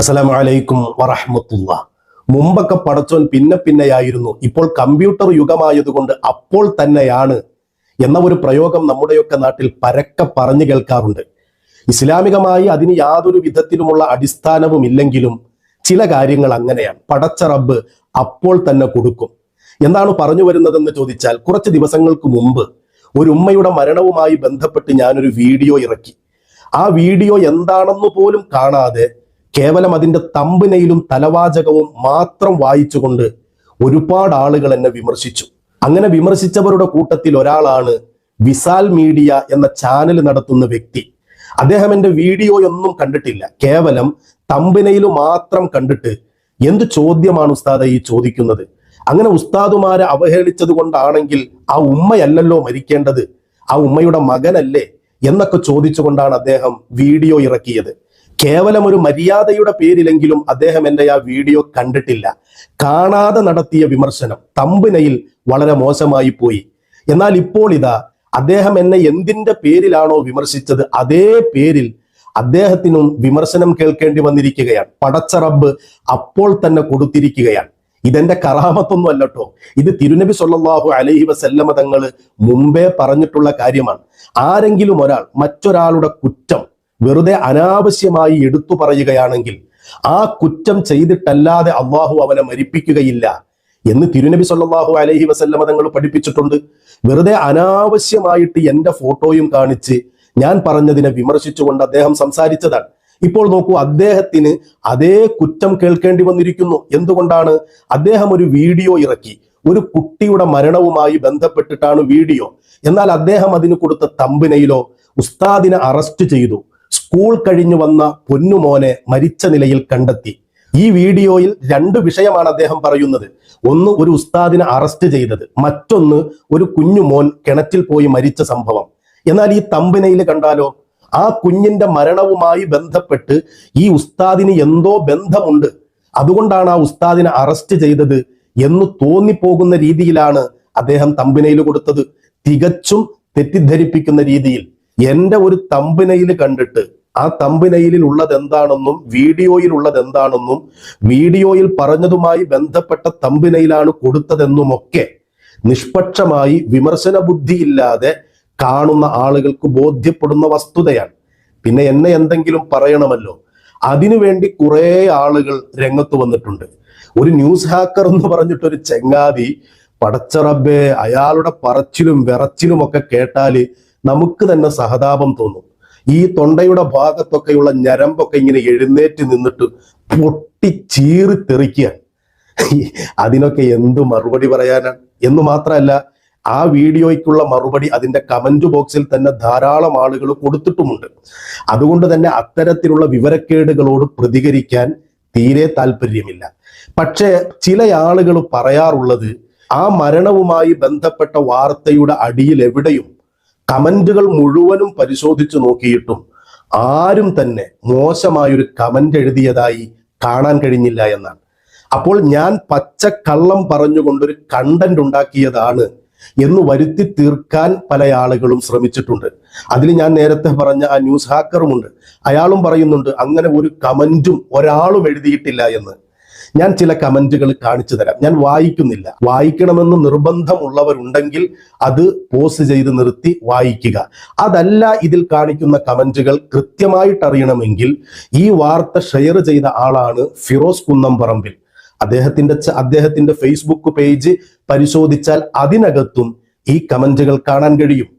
അസ്സലാമു അലൈക്കും വറഹമത്തുള്ള. മുമ്പൊക്കെ പടച്ചോൻ പിന്നെ പിന്നെയായിരുന്നു. ഇപ്പോൾ കമ്പ്യൂട്ടർ യുഗമായതുകൊണ്ട് അപ്പോൾ തന്നെയാണ് എന്ന ഒരു പ്രയോഗം നമ്മുടെയൊക്കെ നാട്ടിൽ പരക്കെ പറഞ്ഞു കേൾക്കാറുണ്ട്. ഇസ്ലാമികമായി അതിന് യാതൊരു വിധത്തിലുമുള്ള അടിസ്ഥാനവും ഇല്ലെങ്കിലും ചില കാര്യങ്ങൾ അങ്ങനെയാണ്. പടച്ച റബ്ബ് അപ്പോൾ തന്നെ കൊടുക്കും. എന്താണ് പറഞ്ഞു വരുന്നതെന്ന് ചോദിച്ചാൽ കുറച്ച് ദിവസങ്ങൾക്ക് മുമ്പ് ഒരു ഉമ്മയുടെ മരണവുമായി ബന്ധപ്പെട്ട് ഞാനൊരു വീഡിയോ ഇറക്കി. ആ വീഡിയോ എന്താണെന്ന് പോലും കാണാതെ കേവലം അതിന്റെ തമ്പനയിലും തലവാചകവും മാത്രം വായിച്ചുകൊണ്ട് ഒരുപാട് ആളുകൾ എന്നെ വിമർശിച്ചു. അങ്ങനെ വിമർശിച്ചവരുടെ കൂട്ടത്തിൽ ഒരാളാണ് വിസാൽ മീഡിയ എന്ന ചാനൽ നടത്തുന്ന വ്യക്തി. അദ്ദേഹം എന്റെ വീഡിയോ ഒന്നും കണ്ടിട്ടില്ല. കേവലം തമ്പനയിൽ മാത്രം കണ്ടിട്ട് എന്ത് ചോദ്യമാണ് ഉസ്താദ ഈ ചോദിക്കുന്നത്? അങ്ങനെ ഉസ്താദുമാരെ അവഹേളിച്ചത് കൊണ്ടാണെങ്കിൽ ആ ഉമ്മയല്ലല്ലോ മരിക്കേണ്ടത്? ആ ഉമ്മയുടെ മകനല്ലേ? എന്നൊക്കെ ചോദിച്ചുകൊണ്ടാണ് അദ്ദേഹം വീഡിയോ ഇറക്കിയത്. കേവലം ഒരു മര്യാദയുടെ പേരിലെങ്കിലും അദ്ദേഹം എന്റെ ആ വീഡിയോ കണ്ടിട്ടില്ല. കാണാതെ നടത്തിയ വിമർശനം തമ്പിനയിൽ വളരെ മോശമായി പോയി. എന്നാൽ ഇപ്പോൾ ഇതാ അദ്ദേഹം എന്നെ എന്തിന്റെ പേരിലാണോ വിമർശിച്ചത് അതേ പേരിൽ അദ്ദേഹത്തിനും വിമർശനം കേൾക്കേണ്ടി വന്നിരിക്കുകയാണ്. പടച്ച റബ്ബ് അപ്പോൾ തന്നെ കൊടുത്തിരിക്കുകയാണ്. ഇതെന്റെ കറാമത്തൊന്നും അല്ലട്ടോ ഇത് തിരുനബി സൊല്ലാഹു അലൈഹി വസല്ലമ തങ്ങൾ മുമ്പേ പറഞ്ഞിട്ടുള്ള കാര്യമാണ്. ആരെങ്കിലും ഒരാൾ മറ്റൊരാളുടെ കുറ്റം വെറുതെ അനാവശ്യമായി എടുത്തു പറയുകയാണെങ്കിൽ ആ കുറ്റം ചെയ്തിട്ടല്ലാതെ അള്ളാഹു അവനെ മരിപ്പിക്കുകയില്ല എന്ന് തിരുനബി സല്ലാഹു അലഹി വസല്ലമ തങ്ങൾ പഠിപ്പിച്ചിട്ടുണ്ട്. വെറുതെ അനാവശ്യമായിട്ട് എന്റെ ഫോട്ടോയും കാണിച്ച് ഞാൻ പറഞ്ഞതിനെ വിമർശിച്ചുകൊണ്ട് അദ്ദേഹം സംസാരിച്ചതാണ്. ഇപ്പോൾ നോക്കൂ അദ്ദേഹത്തിന് അതേ കുറ്റം കേൾക്കേണ്ടി വന്നിരിക്കുന്നു. എന്തുകൊണ്ടാണ്? അദ്ദേഹം ഒരു വീഡിയോ ഇറക്കി. ഒരു കുട്ടിയുടെ മരണവുമായി ബന്ധപ്പെട്ടിട്ടാണ് വീഡിയോ. എന്നാൽ അദ്ദേഹം അതിന് കൊടുത്ത തമ്പിനയിലോ ഉസ്താദിനെ അറസ്റ്റ് ചെയ്തു. സ്കൂൾ കഴിഞ്ഞു വന്ന പൊന്നുമോനെ മരിച്ച നിലയിൽ കണ്ടെത്തി. ഈ വീഡിയോയിൽ രണ്ട് വിഷയമാണ് അദ്ദേഹം പറയുന്നത്. ഒന്ന് ഒരു ഉസ്താദിനെ അറസ്റ്റ് ചെയ്തത്. മറ്റൊന്ന് ഒരു കുഞ്ഞുമോൻ കിണറ്റിൽ പോയി മരിച്ച സംഭവം. എന്നാൽ ഈ തമ്പിനയിൽ കണ്ടാലോ? ആ കുഞ്ഞിന്റെ മരണവുമായി ബന്ധപ്പെട്ട് ഈ ഉസ്താദിന് എന്തോ ബന്ധമുണ്ട്. അതുകൊണ്ടാണ് ആ ഉസ്താദിനെ അറസ്റ്റ് ചെയ്തത് എന്ന് തോന്നിപ്പോകുന്ന രീതിയിലാണ് അദ്ദേഹം തമ്പിനയിൽ കൊടുത്തത്. തികച്ചും തെറ്റിദ്ധരിപ്പിക്കുന്ന രീതിയിൽ. എന്റെ ഒരു തമ്പിനയിൽ കണ്ടിട്ട് ആ തമ്പിനയിലിൽ ഉള്ളത് എന്താണെന്നും വീഡിയോയിൽ ഉള്ളത് എന്താണെന്നും വീഡിയോയിൽ പറഞ്ഞതുമായി ബന്ധപ്പെട്ട തമ്പിനയിലാണ് കൊടുത്തതെന്നുമൊക്കെ നിഷ്പക്ഷമായി വിമർശന ബുദ്ധിയില്ലാതെ കാണുന്ന ആളുകൾക്ക് ബോധ്യപ്പെടുന്ന വസ്തുതയാണ്. പിന്നെ എന്നെ എന്തെങ്കിലും പറയണമല്ലോ. അതിനുവേണ്ടി കുറെ ആളുകൾ രംഗത്ത് വന്നിട്ടുണ്ട്. ഒരു ന്യൂസ് ഹാക്കർ എന്ന് പറഞ്ഞിട്ട് ഒരു ചെങ്ങാതി പടച്ചറബേ അയാളുടെ പറച്ചിലും വിറച്ചിലും ഒക്കെ കേട്ടാൽ നമുക്ക് തന്നെ സഹതാപം തോന്നും. ഈ തൊണ്ടയുടെ ഭാഗത്തൊക്കെയുള്ള ഞരമ്പൊക്കെ ഇങ്ങനെ എഴുന്നേറ്റ് നിന്നിട്ട് പൊട്ടി ചീറി തെറിക്കുക. അതിനൊക്കെ എന്ത് മറുപടി പറയാനാണ് എന്ന് മാത്രമല്ല ആ വീഡിയോയ്ക്കുള്ള മറുപടി അതിന്റെ കമന്റ് ബോക്സിൽ തന്നെ ധാരാളം ആളുകൾ കൊടുത്തിട്ടുമുണ്ട്. അതുകൊണ്ട് തന്നെ അത്തരത്തിലുള്ള വിവരക്കേടുകളോട് പ്രതികരിക്കാൻ തീരെ താല്പര്യമില്ല. പക്ഷേ ചില ആളുകൾ പറയാറുള്ളത് ആ മരണവുമായി ബന്ധപ്പെട്ട വാർത്തയുടെ അടിയിൽ എവിടെയും കമന്റുകൾ മുഴുവനും പരിശോധിച്ചു നോക്കിയിട്ടും ആരും തന്നെ മോശമായൊരു കമന്റ് എഴുതിയതായി കാണാൻ കഴിഞ്ഞില്ല എന്നാണ്. അപ്പോൾ ഞാൻ പച്ചക്കള്ളം പറഞ്ഞുകൊണ്ടൊരു കണ്ടന്റ് ഉണ്ടാക്കിയതാണ് എന്ന് വരുത്തി തീർക്കാൻ പല ആളുകളും ശ്രമിച്ചിട്ടുണ്ട്. അതിൽ ഞാൻ നേരത്തെ പറഞ്ഞ ആ ന്യൂസ് ഹാക്കറുമുണ്ട്. അയാളും പറയുന്നുണ്ട് അങ്ങനെ ഒരു കമന്റും ഒരാളും എഴുതിയിട്ടില്ല എന്ന്. ഞാൻ ചില കമന്റുകൾ കാണിച്ചു തരാം. ഞാൻ വായിക്കുന്നില്ല. വായിക്കണമെന്ന് നിർബന്ധമുള്ളവരുണ്ടെങ്കിൽ അത് പോസ്റ്റ് ചെയ്ത് നിർത്തി വായിക്കുക. അതല്ല ഇതിൽ കാണിക്കുന്ന കമന്റുകൾ കൃത്യമായിട്ട് അറിയണമെങ്കിൽ ഈ വാർത്ത ഷെയർ ചെയ്ത ആളാണ് ഫിറോസ് കുന്നംപറമ്പിൽ. അദ്ദേഹത്തിന്റെ അദ്ദേഹത്തിന്റെ ഫേസ്ബുക്ക് പേജ് പരിശോധിച്ചാൽ അതിനകത്തും ഈ കമന്റുകൾ കാണാൻ കഴിയും.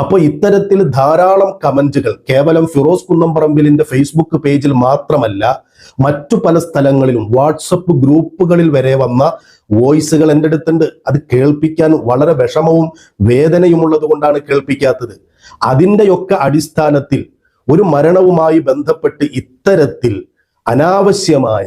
അപ്പോൾ ഇത്തരത്തിൽ ധാരാളം കമന്റുകൾ കേവലം ഫിറോസ് കുന്നംപറമ്പിലിന്റെ ഫേസ്ബുക്ക് പേജിൽ മാത്രമല്ല മറ്റു പല സ്ഥലങ്ങളിലും വാട്സപ്പ് ഗ്രൂപ്പുകളിൽ വരെ വന്ന വോയിസുകൾ എന്റെ അടുത്തുണ്ട്. അത് കേൾപ്പിക്കാൻ വളരെ വിഷമവും വേദനയുമുള്ളത് കൊണ്ടാണ് കേൾപ്പിക്കാത്തത്. അതിന്റെയൊക്കെ അടിസ്ഥാനത്തിൽ ഒരു മരണവുമായി ബന്ധപ്പെട്ട് ഇത്തരത്തിൽ അനാവശ്യമായ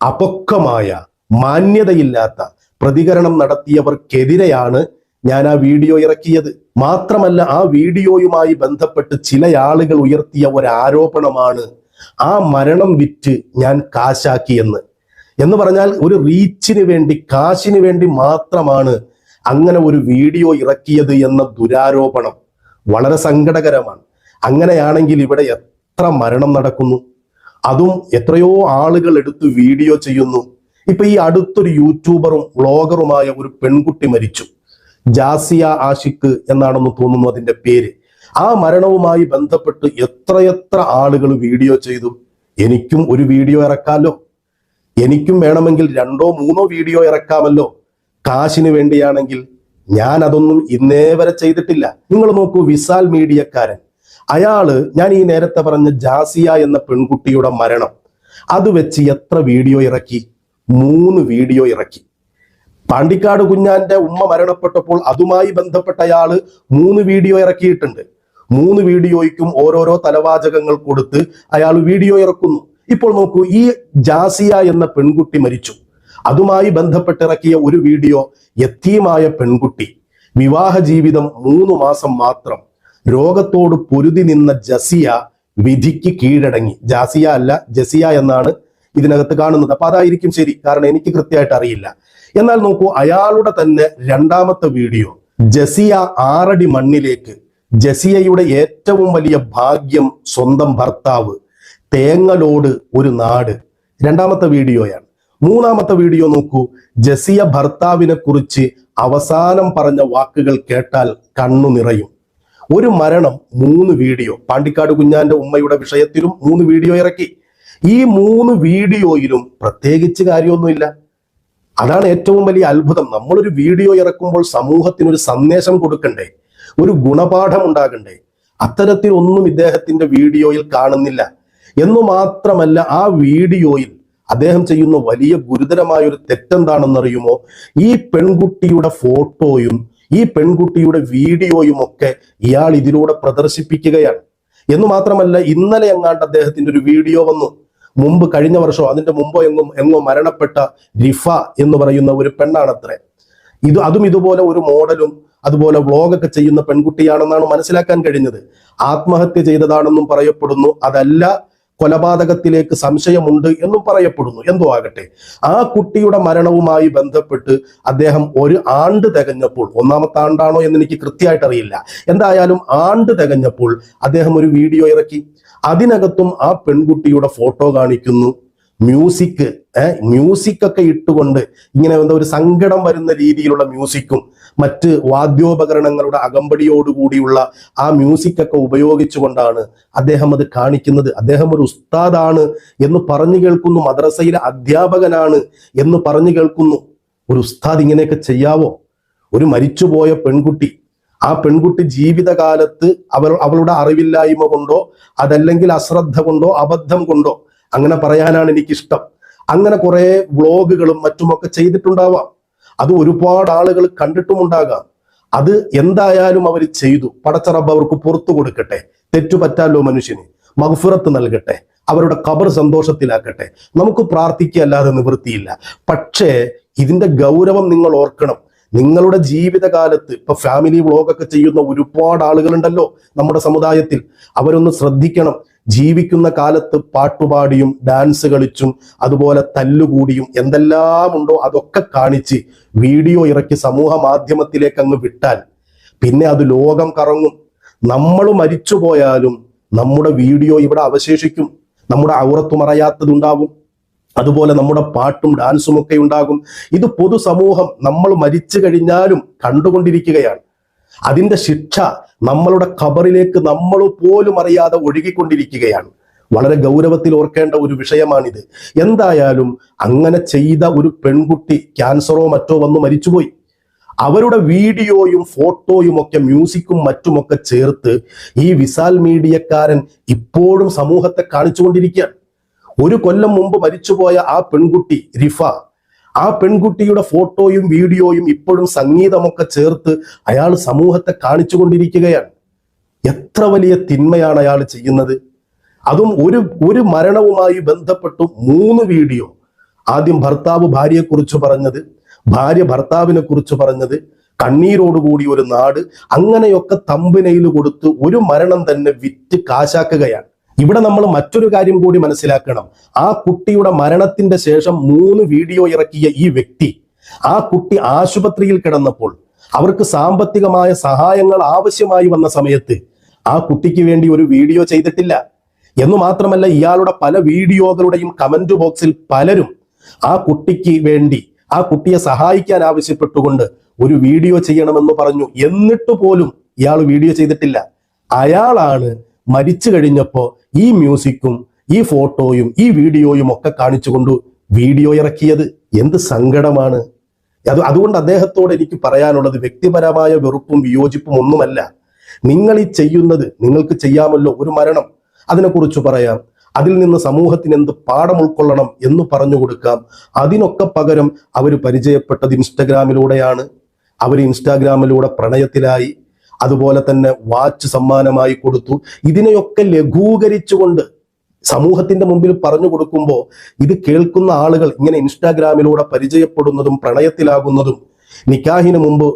അപക്വമായ മാന്യതയില്ലാത്ത പ്രതികരണം നടത്തിയവർക്കെതിരെയാണ് ഞാൻ ആ വീഡിയോ ഇറക്കിയത്. മാത്രമല്ല ആ വീഡിയോയുമായി ബന്ധപ്പെട്ട് ചില ആളുകൾ ഉയർത്തിയ ഒരു ആരോപണമാണ് ആ മരണം വിറ്റ് ഞാൻ കാശാക്കിയെന്ന് എന്ന് പറഞ്ഞാൽ ഒരു റീച്ചിന് വേണ്ടി കാശിന് വേണ്ടി മാത്രമാണ് അങ്ങനെ ഒരു വീഡിയോ ഇറക്കിയത് എന്ന ദുരാരോപണം വളരെ സങ്കടകരമാണ്. അങ്ങനെയാണെങ്കിൽ ഇവിടെ എത്ര മരണം നടക്കുന്നു? അതും എത്രയോ ആളുകൾ എടുത്ത് വീഡിയോ ചെയ്യുന്നു. ഇപ്പൊ ഈ അടുത്തൊരു യൂട്യൂബറും വ്ളോഗറുമായ ഒരു പെൺകുട്ടി മരിച്ചു. ജാസിയ ആഷിഖ് എന്നാണെന്ന് തോന്നുന്നു അതിന്റെ പേര്. ആ മരണവുമായി ബന്ധപ്പെട്ട് എത്രയെത്ര ആളുകൾ വീഡിയോ ചെയ്തു? എനിക്കും ഒരു വീഡിയോ ഇറക്കാമല്ലോ എനിക്കും വേണമെങ്കിൽ രണ്ടോ മൂന്നോ വീഡിയോ ഇറക്കാമല്ലോ? കാശിന് വേണ്ടിയാണെങ്കിൽ ഞാൻ അതൊന്നും ഇന്നേ വരെ ചെയ്തിട്ടില്ല. നിങ്ങൾ നോക്കൂ വിസാൽ മീഡിയക്കാരൻ. അയാൾ ഞാൻ ഈ നേരത്തെ പറഞ്ഞ ജാസിയ എന്ന പെൺകുട്ടിയുടെ മരണം. അത് വെച്ച് എത്ര വീഡിയോ ഇറക്കി? മൂന്ന് വീഡിയോ ഇറക്കി. പാണ്ടിക്കാട് കുഞ്ഞാന്റെ ഉമ്മ മരണപ്പെട്ടപ്പോൾ അതുമായി ബന്ധപ്പെട്ട അയാൾ മൂന്ന് വീഡിയോ ഇറക്കിയിട്ടുണ്ട്. മൂന്ന് വീഡിയോയ്ക്കും ഓരോരോ തലവാചകങ്ങൾ കൊടുത്ത് അയാൾ വീഡിയോ ഇറക്കുന്നു. ഇപ്പോൾ നോക്കൂ ഈ ജാസിയ എന്ന പെൺകുട്ടി മരിച്ചു. അതുമായി ബന്ധപ്പെട്ടിറക്കിയ ഒരു വീഡിയോ യത്തീമായ പെൺകുട്ടി. വിവാഹ ജീവിതം മൂന്ന് മാസം മാത്രം. രോഗത്തോട് പൊരുതി നിന്ന ജസിയ വിധിക്ക് കീഴടങ്ങി. ജാസിയ അല്ല ജസിയ എന്നാണ് ഇതിനകത്ത് കാണുന്നത്. അപ്പൊ അതായിരിക്കും ശരി. കാരണം എനിക്ക് കൃത്യമായിട്ട് അറിയില്ല. എന്നാൽ നോക്കൂ അയാളുടെ തന്നെ രണ്ടാമത്തെ വീഡിയോ ജസിയ ആറടി മണ്ണിലേക്ക്. ജസിയയുടെ ഏറ്റവും വലിയ ഭാഗ്യം സ്വന്തം ഭർത്താവ് തേങ്ങലോട് ഒരു നാട്. രണ്ടാമത്തെ വീഡിയോയാണ്. മൂന്നാമത്തെ വീഡിയോ നോക്കൂ ജസിയ ഭർത്താവിനെ കുറിച്ച് അവസാനം പറഞ്ഞ വാക്കുകൾ കേട്ടാൽ കണ്ണു നിറയും. ഒരു മരണം മൂന്ന് വീഡിയോ. പാണ്ടിക്കാട് കുഞ്ഞാന്റെ ഉമ്മയുടെ വിഷയത്തിലും മൂന്ന് വീഡിയോ ഇറക്കി. ഈ മൂന്ന് വീഡിയോയിലും പ്രത്യേകിച്ച് കാര്യമൊന്നുമില്ല. അതാണ് ഏറ്റവും വലിയ അത്ഭുതം. നമ്മളൊരു വീഡിയോ ഇറക്കുമ്പോൾ സമൂഹത്തിന് ഒരു സന്ദേശം കൊടുക്കണ്ടേ? ഒരു ഗുണപാഠം ഉണ്ടാകണ്ടേ? അത്തരത്തിൽ ഒന്നും ഇദ്ദേഹത്തിന്റെ വീഡിയോയിൽ കാണുന്നില്ല. എന്നു മാത്രമല്ല ആ വീഡിയോയിൽ അദ്ദേഹം ചെയ്യുന്ന വലിയ ഗുരുതരമായ ഒരു തെറ്റെന്താണെന്നറിയുമോ? ഈ പെൺകുട്ടിയുടെ ഫോട്ടോയും ഈ പെൺകുട്ടിയുടെ വീഡിയോയും ഒക്കെ ഇയാൾ ഇതിലൂടെ പ്രദർശിപ്പിക്കുകയാണ്. എന്ന് മാത്രമല്ല ഇന്നലെ എങ്ങാണ്ട് അദ്ദേഹത്തിന്റെ ഒരു വീഡിയോ വന്നു. മുമ്പ് കഴിഞ്ഞ വർഷം അതിന്റെ മുമ്പോ എങ്ങും എങ്ങോ മരണപ്പെട്ട റിഫ എന്ന് പറയുന്ന ഒരു പെണ്ണാണത്രേ. ഇത് അതും ഇതുപോലെ ഒരു മോഡലും അതുപോലെ വ്ളോഗൊക്കെ ചെയ്യുന്ന പെൺകുട്ടിയാണെന്നാണ് മനസ്സിലാക്കാൻ കഴിഞ്ഞത്. ആത്മഹത്യ ചെയ്തതാണെന്നും പറയപ്പെടുന്നു. അതല്ല കൊലപാതകത്തിലേക്ക് സംശയമുണ്ട് എന്നും പറയപ്പെടുന്നു. എന്തോ ആകട്ടെ. ആ കുട്ടിയുടെ മരണവുമായി ബന്ധപ്പെട്ട് അദ്ദേഹം ഒരു ആണ്ട് തികഞ്ഞപ്പോൾ ഒന്നാമത്തെ ആണ്ടാണോ എന്ന് എനിക്ക് കൃത്യമായിട്ട് അറിയില്ല. എന്തായാലും ആണ്ട് തികഞ്ഞപ്പോൾ അദ്ദേഹം ഒരു വീഡിയോ ഇറക്കി. അതിനകത്തും ആ പെൺകുട്ടിയുടെ ഫോട്ടോ കാണിക്കുന്നു. മ്യൂസിക് മ്യൂസിക് ഒക്കെ ഇട്ടുകൊണ്ട് ഇങ്ങനെ എന്താ ഒരു സങ്കടം വരുന്ന രീതിയിലുള്ള മ്യൂസിക്കും മറ്റ് വാദ്യോപകരണങ്ങളുടെ അകമ്പടിയോടുകൂടിയുള്ള ആ മ്യൂസിക് ഒക്കെ ഉപയോഗിച്ചുകൊണ്ടാണ് അദ്ദേഹം അത് കാണിക്കുന്നത്. അദ്ദേഹം ഒരു ഉസ്താദാണ് എന്ന് പറഞ്ഞു കേൾക്കുന്നു. മദ്രസയിലെ അധ്യാപകനാണ് എന്ന് പറഞ്ഞു കേൾക്കുന്നു. ഒരു ഉസ്താദ് ഇങ്ങനെയൊക്കെ ചെയ്യാവോ? ഒരു മരിച്ചുപോയ പെൺകുട്ടി ആ പെൺകുട്ടി ജീവിതകാലത്ത് അവൾ അവളുടെ അറിവില്ലായ്മ കൊണ്ടോ അതല്ലെങ്കിൽ അശ്രദ്ധ കൊണ്ടോ അബദ്ധം കൊണ്ടോ അങ്ങനെ പറയാനാണ് എനിക്കിഷ്ടം. അങ്ങനെ കുറെ വ്ളോഗുകളും മറ്റുമൊക്കെ ചെയ്തിട്ടുണ്ടാവാം. അത് ഒരുപാട് ആളുകൾ കണ്ടിട്ടുമുണ്ടാകാം. അത് എന്തായാലും അവർ ചെയ്തു. പടച്ചറബ് അവർക്ക് പുറത്തു കൊടുക്കട്ടെ. തെറ്റുപറ്റാലോ മനുഷ്യന്. മഹഫുറത്ത് നൽകട്ടെ. അവരുടെ കബർ സന്തോഷത്തിലാക്കട്ടെ. നമുക്ക് പ്രാർത്ഥിക്കുകയല്ലാതെ നിവൃത്തിയില്ല. പക്ഷേ ഇതിന്റെ ഗൗരവം നിങ്ങൾ ഓർക്കണം. നിങ്ങളുടെ ജീവിതകാലത്ത് ഇപ്പൊ ഫാമിലി വ്ളോഗൊക്കെ ചെയ്യുന്ന ഒരുപാട് ആളുകളുണ്ടല്ലോ നമ്മുടെ സമുദായത്തിൽ. അവരൊന്ന് ശ്രദ്ധിക്കണം. ജീവിക്കുന്ന കാലത്ത് പാട്ടുപാടിയും ഡാൻസ് കളിച്ചും അതുപോലെ തല്ലുകൂടിയും എന്തെല്ലാം ഉണ്ടോ അതൊക്കെ കാണിച്ച് വീഡിയോ ഇറക്കി സമൂഹ മാധ്യമത്തിലേക്ക് അങ്ങ് വിട്ടാൽ പിന്നെ അത് ലോകം കറങ്ങും. നമ്മൾ മരിച്ചു പോയാലും നമ്മുടെ വീഡിയോ ഇവിടെ അവശേഷിക്കും. നമ്മുടെ ഔറത്തു മറയാത്തതുണ്ടാവും അതുപോലെ നമ്മുടെ പാട്ടും ഡാൻസും ഒക്കെ ഉണ്ടാകും. ഇത് പൊതുസമൂഹം നമ്മൾ മരിച്ചു കഴിഞ്ഞാലും കണ്ടുകൊണ്ടിരിക്കുകയാണ്. അതിന്റെ ശിക്ഷ നമ്മളുടെ ഖബറിലേക്ക് നമ്മൾ പോലും അറിയാതെ ഒഴുകിക്കൊണ്ടിരിക്കുകയാണ്. വളരെ ഗൗരവത്തിൽ ഓർക്കേണ്ട ഒരു വിഷയമാണിത്. എന്തായാലും അങ്ങനെ ചെയ്ത ഒരു പെൺകുട്ടി ക്യാൻസറോ മറ്റോ വന്ന് മരിച്ചുപോയി. അവരുടെ വീഡിയോയും ഫോട്ടോയും ഒക്കെ മ്യൂസിക്കും മറ്റുമൊക്കെ ചേർത്ത് ഈ വിസാൽ മീഡിയക്കാരൻ ഇപ്പോഴും സമൂഹത്തെ കാണിച്ചുകൊണ്ടിരിക്കുകയാണ്. ഒരു കൊല്ലം മുമ്പ് മരിച്ചുപോയ ആ പെൺകുട്ടി റിഫ ആ പെൺകുട്ടിയുടെ ഫോട്ടോയും വീഡിയോയും ഇപ്പോഴും സംഗീതമൊക്കെ ചേർത്ത് അയാൾ സമൂഹത്തെ കാണിച്ചുകൊണ്ടിരിക്കുകയാണ്. എത്ര വലിയ തിന്മയാണ് അയാൾ ചെയ്യുന്നത്. അതും ഒരു ഒരു മരണവുമായി ബന്ധപ്പെട്ടു മൂന്ന് വീഡിയോ. ആദ്യം ഭർത്താവ് ഭാര്യയെക്കുറിച്ച് പറഞ്ഞത് ഭാര്യ ഭർത്താവിനെ കുറിച്ച് പറഞ്ഞത് കണ്ണീരോടുകൂടി ഒരു നാട് അങ്ങനെയൊക്കെ തമ്പനയിൽ കൊടുത്ത് ഒരു മരണം തന്നെ വിറ്റ് കാശാക്കുകയാണ്. ഇവിടെ നമ്മൾ മറ്റൊരു കാര്യം കൂടി മനസ്സിലാക്കണം. ആ കുട്ടിയുടെ മരണത്തിന്റെ ശേഷം മൂന്ന് വീഡിയോ ഇറക്കിയ ഈ വ്യക്തി ആ കുട്ടി ആശുപത്രിയിൽ കിടന്നപ്പോൾ അവർക്ക് സാമ്പത്തികമായ സഹായങ്ങൾ ആവശ്യമായി വന്ന സമയത്ത് ആ കുട്ടിക്ക് വേണ്ടി ഒരു വീഡിയോ ചെയ്തിട്ടില്ല. എന്ന് മാത്രമല്ല ഇയാളുടെ പല വീഡിയോകളുടെയും കമന്റ് ബോക്സിൽ പലരും ആ കുട്ടിക്ക് വേണ്ടി ആ കുട്ടിയെ സഹായിക്കാൻ ആവശ്യപ്പെട്ടുകൊണ്ട് ഒരു വീഡിയോ ചെയ്യണമെന്ന് പറഞ്ഞു. എന്നിട്ട് പോലും ഇയാൾ വീഡിയോ ചെയ്തിട്ടില്ല. അയാളാണ് മരിച്ചു കഴിഞ്ഞപ്പോ ഈ മ്യൂസിക്കും ഈ ഫോട്ടോയും ഈ വീഡിയോയും ഒക്കെ കാണിച്ചുകൊണ്ട് വീഡിയോ ഇറക്കിയത് എന്ത് സങ്കടമാണ്. അത് അതുകൊണ്ട് അദ്ദേഹത്തോട് എനിക്ക് പറയാനുള്ളത് വ്യക്തിപരമായ വെറുപ്പും വിയോജിപ്പും ഒന്നുമല്ല. നിങ്ങൾ ഈ ചെയ്യുന്നത് നിങ്ങൾക്ക് ചെയ്യാമല്ലോ ഒരു മരണം. അതിനെക്കുറിച്ച് പറയാം. അതിൽ നിന്ന് സമൂഹത്തിന് എന്ത് പാഠം ഉൾക്കൊള്ളണം എന്ന് പറഞ്ഞു കൊടുക്കാം. അതിനൊക്കെ പകരം അവർ പരിചയപ്പെട്ടത് ഇൻസ്റ്റഗ്രാമിലൂടെയാണ്. അവർ ഇൻസ്റ്റാഗ്രാമിലൂടെ പ്രണയത്തിലായി. അതുപോലെ തന്നെ വാച്ച് സമ്മാനമായി കൊടുത്തു. ഇതിനെയൊക്കെ ലഘൂകരിച്ചുകൊണ്ട് സമൂഹത്തിന്റെ മുമ്പിൽ പറഞ്ഞു കൊടുക്കുമ്പോൾ ഇത് കേൾക്കുന്ന ആളുകൾ ഇങ്ങനെ ഇൻസ്റ്റാഗ്രാമിലൂടെ പരിചയപ്പെടുന്നതും പ്രണയത്തിലാകുന്നതും നിക്കാഹിന് മുമ്പ്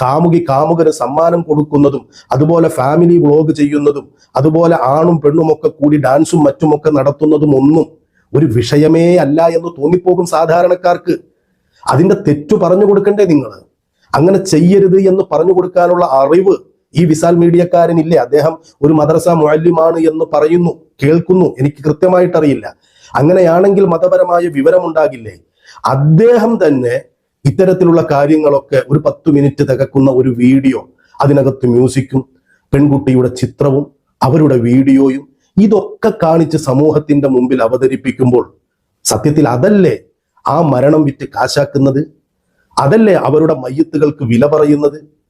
കാമുകി കാമുകന് സമ്മാനം കൊടുക്കുന്നതും അതുപോലെ ഫാമിലി വ്ളോഗ് ചെയ്യുന്നതും അതുപോലെ ആണും പെണ്ണും ഒക്കെ കൂടി ഡാൻസും മറ്റുമൊക്കെ നടത്തുന്നതും ഒന്നും ഒരു വിഷയമേ അല്ല എന്ന് തോന്നിപ്പോകും സാധാരണക്കാർക്ക്. അതിന്റെ തെറ്റു പറഞ്ഞു കൊടുക്കണ്ടേ നിങ്ങൾ അങ്ങനെ ചെയ്യരുത് എന്ന് പറഞ്ഞു കൊടുക്കാനുള്ള അറിവ് ഈ വിസാൽ മീഡിയക്കാരനില്ലേ? അദ്ദേഹം ഒരു മദ്രസ മുഅല്ലിമാണ് എന്ന് പറയുന്നു കേൾക്കുന്നു. എനിക്ക് കൃത്യമായിട്ടറിയില്ല. അങ്ങനെയാണെങ്കിൽ മതപരമായ വിവരമുണ്ടാകില്ലേ? അദ്ദേഹം തന്നെ ഇത്തരത്തിലുള്ള കാര്യങ്ങളൊക്കെ ഒരു പത്ത് മിനിറ്റ് തികക്കുന്ന ഒരു വീഡിയോ അതിനകത്ത് മ്യൂസിക്കും പെൺകുട്ടിയുടെ ചിത്രവും അവരുടെ വീഡിയോയും ഇതൊക്കെ കാണിച്ച് സമൂഹത്തിന്റെ മുമ്പിൽ അവതരിപ്പിക്കുമ്പോൾ സത്യത്തിൽ അതല്ലേ ആ മരണം വിറ്റ് കാശാക്കുന്നത്? അതല്ലേ അവരുടെ മയ്യത്തുകൾക്ക് വില പറയുന്നത്?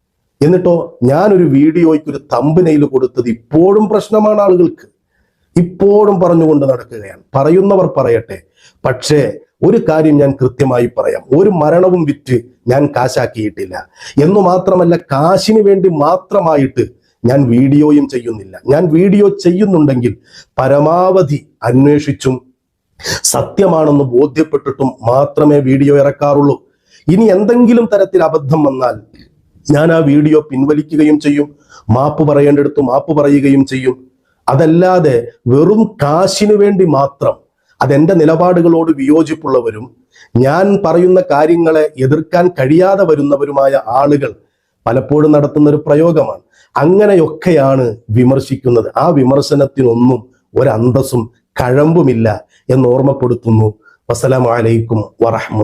എന്നിട്ടോ ഞാനൊരു വീഡിയോയ്ക്ക് ഒരു തമ്പനയിൽ കൊടുത്തത് ഇപ്പോഴും പ്രശ്നമാണ് ആളുകൾക്ക്. ഇപ്പോഴും പറഞ്ഞുകൊണ്ട് നടക്കുകയാണ്. പറയുന്നവർ പറയട്ടെ. പക്ഷേ ഒരു കാര്യം ഞാൻ കൃത്യമായി പറയാം. ഒരു മരണവും വിറ്റ് ഞാൻ കാശാക്കിയിട്ടില്ല. എന്നു മാത്രമല്ല കാശിന് വേണ്ടി മാത്രമായിട്ട് ഞാൻ വീഡിയോയും ചെയ്യുന്നില്ല. ഞാൻ വീഡിയോ ചെയ്യുന്നുണ്ടെങ്കിൽ പരമാവധി അന്വേഷിച്ചും സത്യമാണെന്ന് ബോധ്യപ്പെട്ടിട്ടും മാത്രമേ വീഡിയോ ഇറക്കാറുള്ളൂ. ഇനി എന്തെങ്കിലും തരത്തിൽ അബദ്ധം വന്നാൽ ഞാൻ ആ വീഡിയോ പിൻവലിക്കുകയും ചെയ്യും. മാപ്പ് പറയേണ്ടടുത്ത് മാപ്പ് പറയുകയും ചെയ്യും. അതല്ലാതെ വെറും കാശിനു വേണ്ടി മാത്രം അതെന്റെ നിലപാടുകളോട് വിയോജിപ്പുള്ളവരും ഞാൻ പറയുന്ന കാര്യങ്ങളെ എതിർക്കാൻ കഴിയാതെ വരുന്നവരുമായ ആളുകൾ പലപ്പോഴും നടത്തുന്ന ഒരു പ്രയോഗമാണ്. അങ്ങനെയൊക്കെയാണ് വിമർശിക്കുന്നത്. ആ വിമർശനത്തിനൊന്നും ഒരന്തസ്സും കഴമ്പുമില്ല എന്ന് ഓർമ്മപ്പെടുത്തുന്നു. വസ്സലാമലൈക്കും വറഹ്മത്ത്